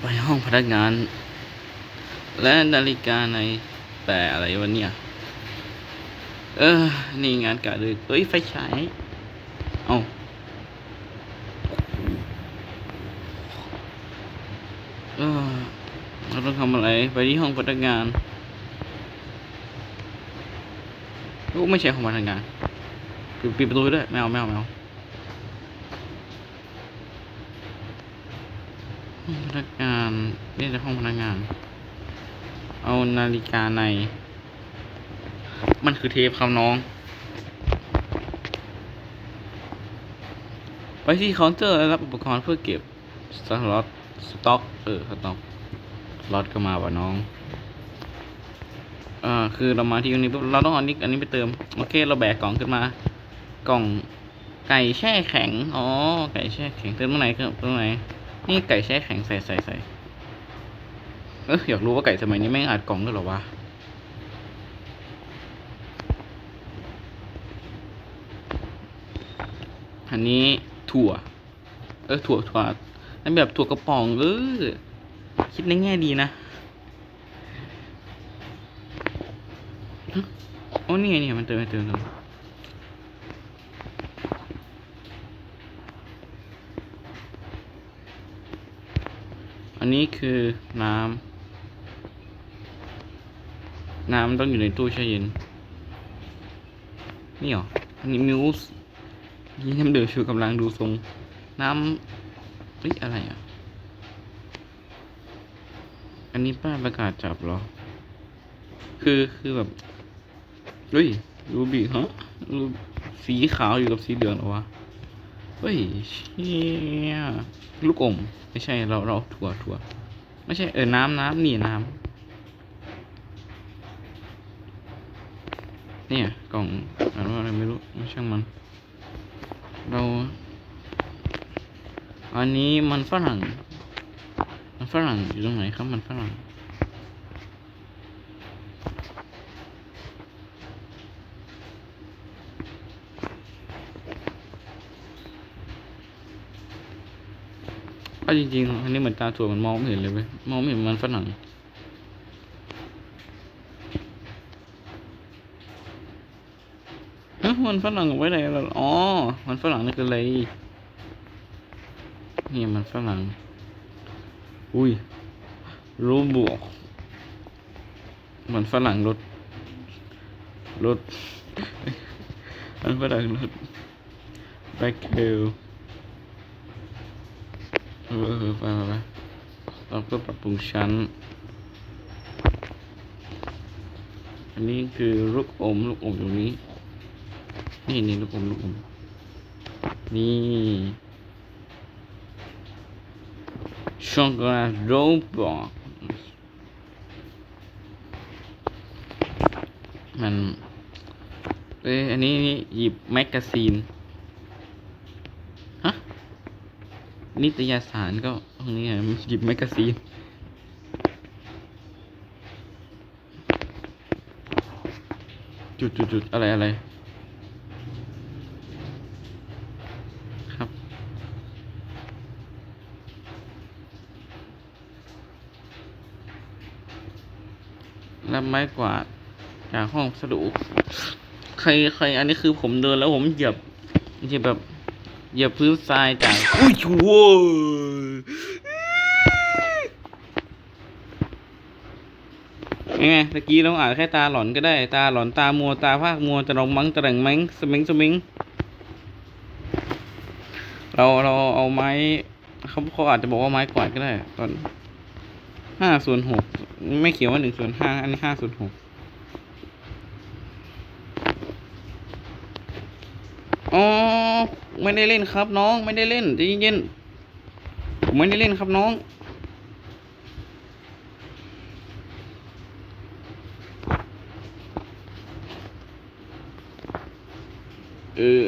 ไปห้องพนักงาน และนาฬิกาในแต่อะไรวะเนี่ย เออ นี่งานกะดึกเอ้ย ไฟฉาย เอาเออเราต้องทำอะไร ไปที่ห้องพนักงานโอ้ไม่ใช่ห้องพนักงาน ปิดประตูด้วยไม่เอาไม่เอาไม่เอา ห้องพนักงานนี่จะห้องพนักงาน เอานาฬิกาใน มันคือเทปครับน้อง ไปที่เคาน์เตอร์แล้วรับอุปกรณ์เพื่อเก็บสล็อตสต็อกเออสต็อกสล็อตก็มาว่ะน้องอ่าคือเรามาที่ตรงนี้ปุ๊บเราต้องเอาอันนี้อันนี้ไปเติมโอเคเราแบกกล่องขึ้นมา กล่องไก่แช่แข็ง อ๋อ ไก่แช่แข็งเติมตรงไหนครับตรงไหน นี่ไก่แช่แข็งใส่ใส่ใส่เอออยากรู้ว่าไก่สมัยนี้แม่งอัดกล่องด้วยหรอวะอันนี้ถั่ว เออถั่วถั่วอันแบบถั่วกระป๋องเออคิดในแง่ดีนะฮะโอ้นี่ไงเนี่ยมันเติมมันเติมเติม อันนี้คือน้ำ น้ำต้องอยู่ในตู้แช่เย็น นี่เหรอ อันนี้มิวส์ยี่น้ำเดือดชูกำลังดูทรง น้ำเฮ้ยอะไรอะ อันนี้ป้ายประกาศจับเหรอ คือคือแบบเฮ้ยรูบีฮะรูสีขาวอยู่กับสีเหลืองเหรอวะ เฮ้ยเชี่ยลูกอมไม่ใช่เราเราถั่วถั่วไม่ใช่เออน้ำน้ำนี่น้ำเนี่ยกล่องอ่านว่าอะไรไม่รู้ไม่ช่างมัน เรา อันนี้มันฝรั่ง มันฝรั่งอยู่ตรงไหนครับมันฝรั่ง เอาจริงๆอันนี้เหมือนตาถั่วมันมองไม่เห็นเลยเว้ยมองไม่เห็นมันฝรั่งเอ้มันฝรั่งอาไว้ไหนล่ะอ๋อ มันฝรั่งนี่คืออะไรนี่มันฝรั่ง อุ้ยรูบวกมันฝรั่งรถรถมันฝรั่งรถแบ็คเฮล เออเออไปไปไปเราก็ปรับปรุงชั้น อันนี้คือลูกอมลูกอมตรงนี้ นี่นี่ลูกอมลูกอม นี่ช็อกโกแลตโรบอทมัน เอ้ยอันนี้นี่หยิบแมกกาซีน ฮะ นิตยสารก็ตรงนี้ไงหยิบแมกกาซีนจุดจุดจุดอะไรอะไร ครับรับไม้กวาดจากห้องสดุใครใครอันนี้คือผมเดินแล้วผมเหยียบเหยียบแบบ เหยียบพื้นทรายจากอุ้ยโว้ยยังไงตะกี้เราอ่านแค่ตาหลอนก็ได้ ตาหลอนตามัวตาภาคมัวจะลองมังตะแหร่งมังสมิงสมิง เราเราเอาไม้เขาเขาอาจจะบอกว่าไม้กวาดก็ได้ ตอนห้าส่วนหกไม่เขียนว่าหนึ่งส่วนห้าอันนี้ห้าส่วนหก อ๋อไม่ได้เล่นครับ น้องไม่ได้เล่นใจเย็นๆผมไม่ได้เล่นครับน้องเออ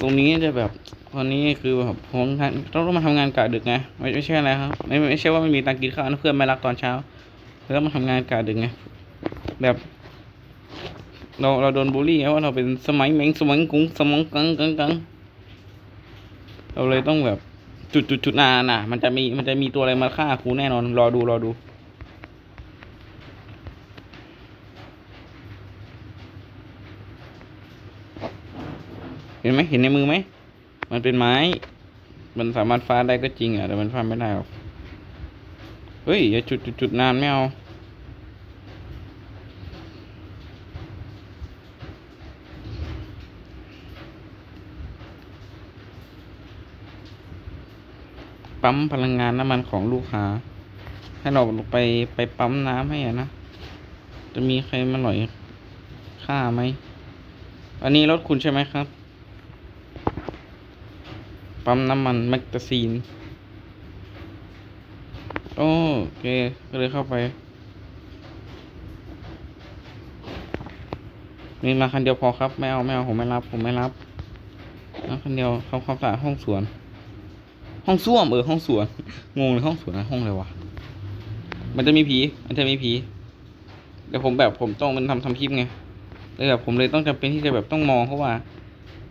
ตรงนี้จะแบบตอนนี้คือแบบผมทำต้องมาทำงานกะดึกไงไม่ไม่ใช่อะไรครับไม่ไม่ใช่ว่าไม่มีตังกินข้าวนะเพื่อนไม่รักตอนเช้าแล้วมาทำงานกะดึกไงแบบ เราเราโดนบูลลี่ไงว่าเราเป็นสมัยเม้งสมัยกุ้งสมองกังกังกังเราเลยต้องแบบจุดจุดจุดนาน่ะ มันจะมีมันจะมีตัวอะไรมาฆ่าครูแน่นอน รอดูรอดูเห็นไหมเห็นในมือไหมมันเป็นไม้ มันสามารถฟาดได้ก็จริงอะแต่มันฟาดไม่ได้หรอกเฮ้ยอย่าจุดจุดจุดนานไม่เอา ปั๊มพลังงานน้ำมันของลูกค้า ให้เราไปไปปั๊มน้ำให้อะนะ จะมีใครมาหน่อยค่าไหม อันนี้รถคุณใช่ไหมครับ ปั๊มน้ำมันแมกกาซีน โอเค ก็เลยเข้าไป มีมาคันเดียวพอครับ ไม่เอาไม่เอาผมไม่รับ ผมไม่รับมาคันเดียวทำความสะอาดห้องสวน ห้องส้วมเออห้องสวน งงเลยห้องสวนนะห้องอะไรวะ มันจะมีผี มันจะมีผีเดี๋ยวผมแบบผมต้องมันทำทำคลิปไงเลยแบบผมเลยต้องจำเป็นที่จะแบบต้องมองเพราะว่า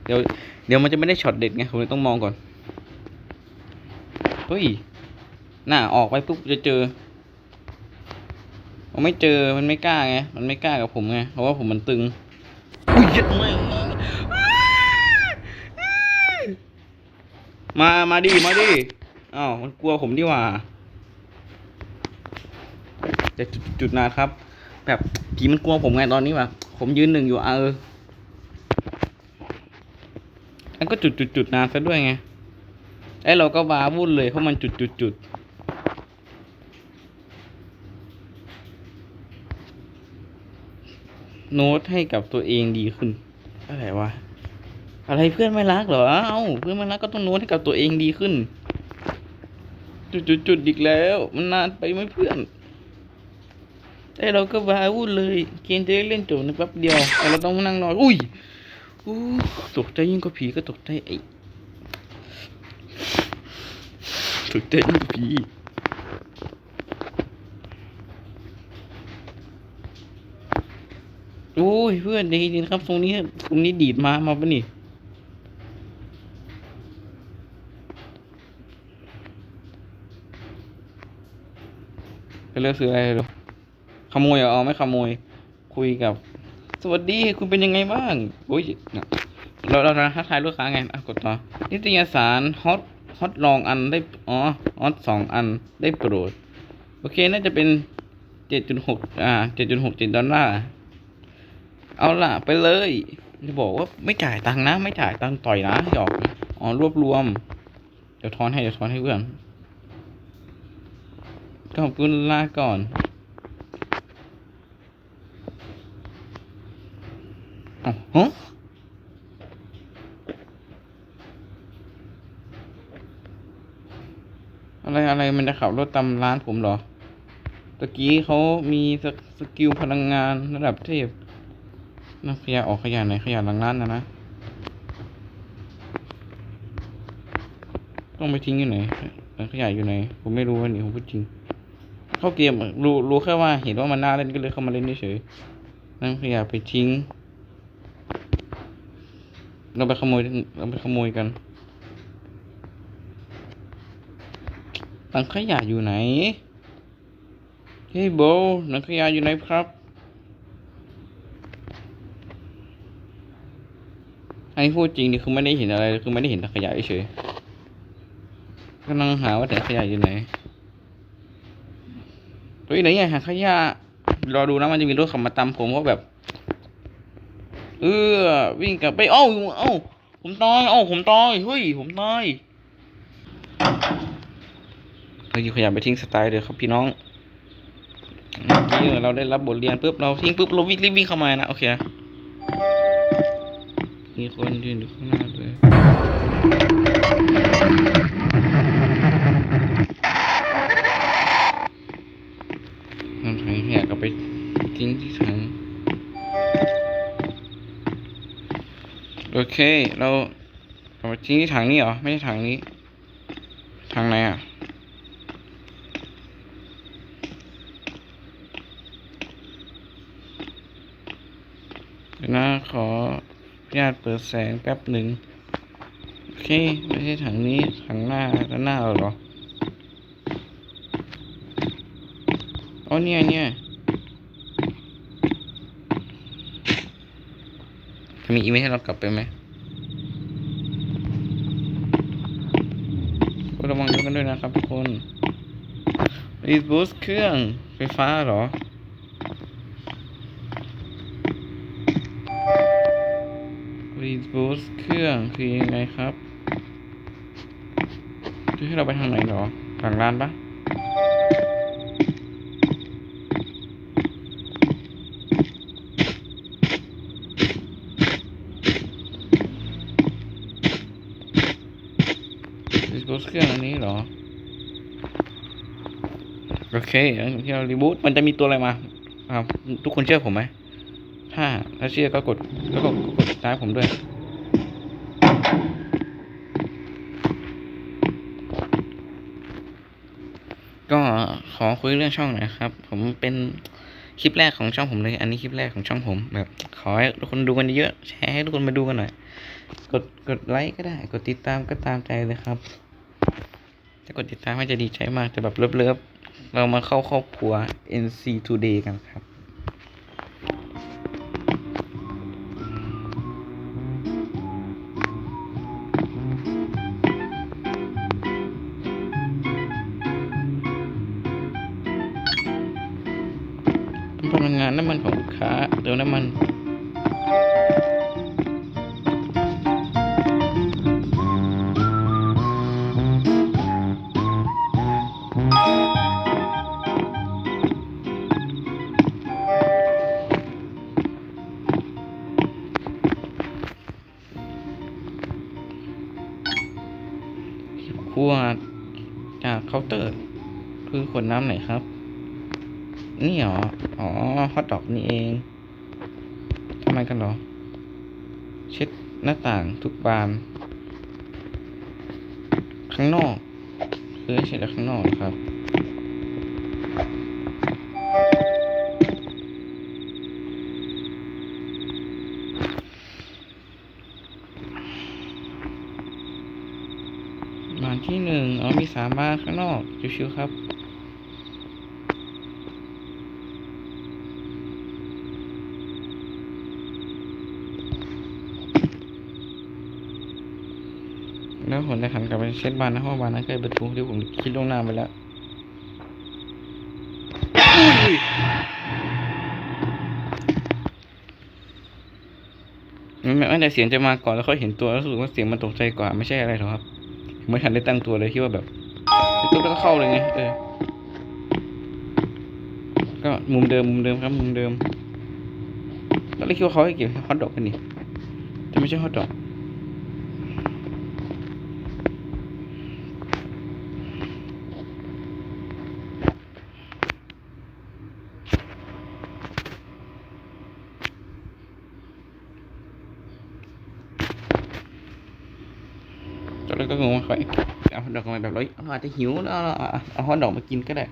เดี๋ยวเดี๋ยวมันจะไม่ได้ช็อตเด็ดไงผมเลยต้องมองก่อน เฮ้ย หน่าออกไปปุ๊บจะเจอผมไม่เจอมันไม่กล้าไง มันไม่กล้ากับผมไง เพราะว่าผมมันตึงอุ้ยยัดไม่ มา มาดิ มาดิอ้าวมันกลัวผมดีกว่าแต่จุดจุดนะครับ แบบผีมันกลัวผมไงตอนนี้วะผมยืนหนึ่งอยู่เออแล้วก็จุดจุดจุดนานซะด้วยไงไอ้เราก็วาวุ่นเลยเพราะมันจุดจุดจุดโน้ตให้กับตัวเองดีขึ้นอะไรวะ อะไรเพื่อนไม่รักเหรอ เอ้าเพื่อนไม่รักก็ต้องโน้ตให้กับตัวเองดีขึ้น จุดจุดจุดอีกแล้ว มันนานไปไหมเพื่อนไอ้เราก็วาวุ่นเลยเกมจะเล่นจบในแป๊บเดียวแต่เราต้องนั่งรออุ้ยอู้ตกใจยิ่งกว่าผีก็ตกใจไอ้ตกใจยิ่งกว่าผีโอ้ยเพื่อนดีดีนะครับตรงนี้ตรงนี้ดีดมามาปะนี่ ไปเลือกซื้ออะไรดูขโมยเอาไม่ขโมย คุยกับ สวัสดีคุณเป็นยังไงบ้างโอ้ยเราเราทักทายลูกค้าไงอะกดต่อนิตยสารฮอตฮอตลองอันได้อ๋อฮอตสองอันได้โปรด โอเคน่าจะเป็นเจ็ดจุดหกอ่าเจ็ดจุดหกเจ็ดดอลลาร์เอาล่ะไปเลยจะบอกว่าไม่จ่ายตังค์นะ ไม่จ่ายตังค์ต่อยนะหยอกอ๋อรวบรวมเดี๋ยวทอนให้เดี๋ยวทอนให้เพื่อน ขอบคุณลาก่อนอ๋อฮะอะไรอะไรมันจะขับรถตามร้านผมเหรอ ตะกี้เขามีสกสกิลพลังงานระดับเทพนักขยะออกขยะไหนขยะหลังร้านนะนะ ต้องไปทิ้งอยู่ไหนถังขยะอยู่ไหน ผมไม่รู้วันนี้ผมพูดจริง เข้าเกมรู้รู้แค่ว่าเห็นว่ามันน่าเล่นก็เลยเข้ามาเล่นเฉยๆนั่งขยะไปทิ้ง เราไปขโมยเราไปขโมยกันถังขยะอยู่ไหน เฮ้ยโบถังขยะอยู่ไหนครับ อันนี้พูดจริงนี่คือไม่ได้เห็นอะไร คือไม่ได้เห็นถังขยะเฉยๆกำลังหาว่าถังขยะอยู่ไหน เฮ้ยไหนไงหาขยะรอดูนะมันจะมีรถขับมาตามผมก็แบบ เออวิ่งกลับไปเอ้าเอ้าผมตายเอ้าผมตายเฮ้ยผมตายเราหยิบขยะไปทิ้งสไตล์เดี๋ยครับพี่น้องเมื่อกี้เราได้รับบทเรียนปุ๊บเราทิ้งปุ๊บเราวิ่งรีบวิ่งเข้ามานะโอเคะมีคนยืนอยู่ข้างหน้าด้วยนำถังขยะกลับไปิ้งที่ถังโอเค เราเอาไปทิ้งที่ถังนี้เหรอ ไม่ใช่ถังนี้ถังไหนอะเดี๋ยวนะขออนุญาตเปิดแสงแป๊บหนึ่งโอเค ไม่ใช่ถังนี้ถังหน้าด้านหน้าเราเหรออ๋อเนี่ยเนี่ยจะ มีอีเมลให้เรากลับไปไหมก็ระวังกันด้วยนะครับทุกคนรีบูสเครื่องไฟฟ้าเหรอ รีบูสเครื่องคือยังไงครับจะให้เราไปทางไหนเหรอ ทางร้านปะ รีบูสเครื่องอันนี้เหรอ โอเคที่เรารีบูตมันจะมีตัวอะไรมาครับทุกคนเชื่อผมไหม ถ้า ถ้าเชื่อก็กดแล้วก็กดตามผมด้วย ก็ขอคุยเรื่องช่องหน่อยครับ ผมเป็นคลิปแรกของช่องผมเลย อันนี้คลิปแรกของช่องผมแบบขอให้ทุกคนดูกันเยอะแชร์ให้ทุกคนมาดูกันหน่อย กดกดไลค์ก็ได้ กดติดตามก็ตามใจเลยครับ จะกดติดตามให้จะดีใจมากแต่แบบเลิฟๆเรามาเข้าครอบครัว NC Today กันครับพลังงานน้ำมันของลูกค้าเติมน้ำมัน พวกจากเคาน์เตอร์ คือขวดน้ำไหนครับ นี่เหรอ อ๋อฮอตดอกนี่เองทำไมกันเหรอ เช็ดหน้าต่างทุกบาน ข้างนอก คือเช็ดจากข้างนอกครับ ที่หนึ่งอ๋อมีสามบาข้างนอกชิวๆครับ แล้วผมจะหันกลับไปเช็ดบานนะเพราะว่าบานนั้นเคยประตูที่ผมคิดล่วงหน้าไปแล้วอุ้ยมันไม่แต่เสียงจะมาก่อนแล้วค่อยเห็นตัวแล้วรู้สึกว่าเสียงมันตกใจกว่าไม่ใช่อะไรหรอกครับ ไม่ทันได้ตั้งตัวเลยคิดว่าแบบตุ๊กก็เข้าเลยไงเออก็มุมเดิมมุมเดิมครับมุมเดิมตอนแรกคิดว่าเขาให้เก็บฮอตดอกกันนี่แต่ไม่ใช่ฮอตดอก ตอน แรกก็งงว่าเขาเอาดอกมาแบบเราเราอาจจะหิวแล้วเอาเอาเอาฮอทดอกมากินก็ได้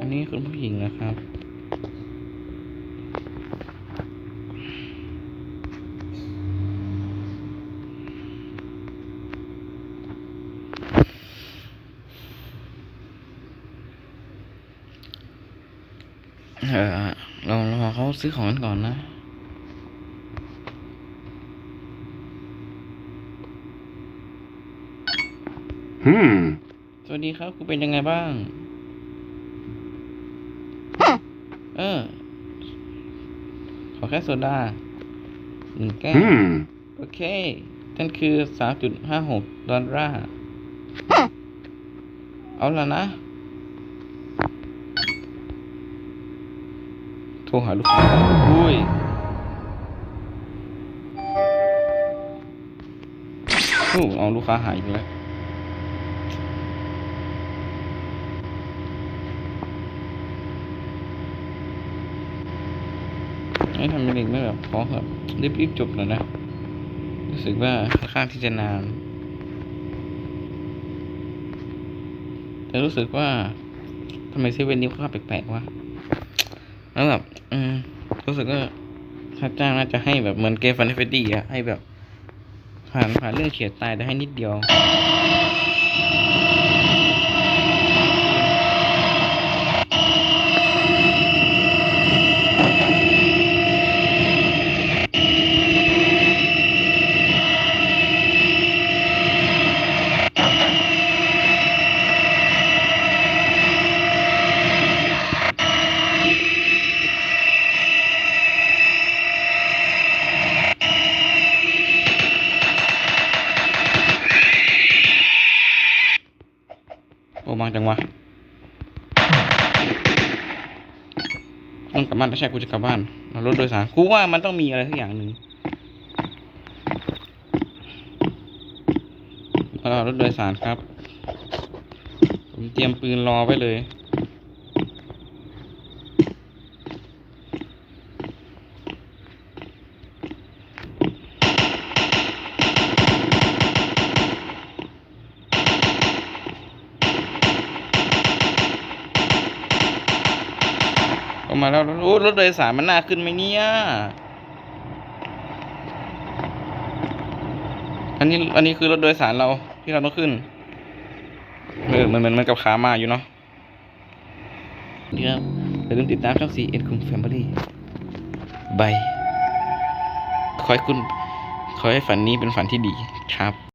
อันนี้คุณผู้หญิงนะครับเออเรารอเขาซื้อของกันก่อนนะ Hmm. สวัสดีครับ คุณเป็นยังไงบ้าง เออ ขอแค่โซดาหนึ่งแก้ว Hmm. โอเค นั่นคือสามจุดห้าหกดอลลาร์ เอาละนะ โทรหาลูกค้าอุ้ยโอ้เอาลูกค้าหายอีกแล้ว ไม่ทำเด็กไม่แบบขอแบบรีบๆจบหน่อยนะ รู้สึกว่าค่อนข้างที่จะนาน แต่รู้สึกว่าทำไมเซเว่นนี้ค่าแปลกๆวะแล้วแบบอืมรู้สึกว่าถ้าจ้างน่าจะให้แบบเหมือนเกมฟันเฟดดี้อะให้แบบ ผ่านผ่านเรื่องเฉียดตายแต่ให้นิดเดียว โอ้มาจังวะต้องกลับบ้านถ้าใช่กูจะกลับบ้านเอารถโดยสารกูว่ามันต้องมีอะไรสักอย่างหนึ่งเอารถโดยสารครับ ผมเตรียมปืนรอไว้เลย มาแล้วโอ้รถโดยสารมันน่าขึ้นไหมเนี่ย อันนี้อันนี้คือรถโดยสารเราที่เราต้องขึ้นเออมันเหมือนมันกับขามาอยู่เนาะเดี๋ยวอย่าลืมติดตามช่องซีเอ็นคุงแฟมิลี่บายขอให้คุณ ขอให้ฝันนี้เป็นฝันที่ดีครับ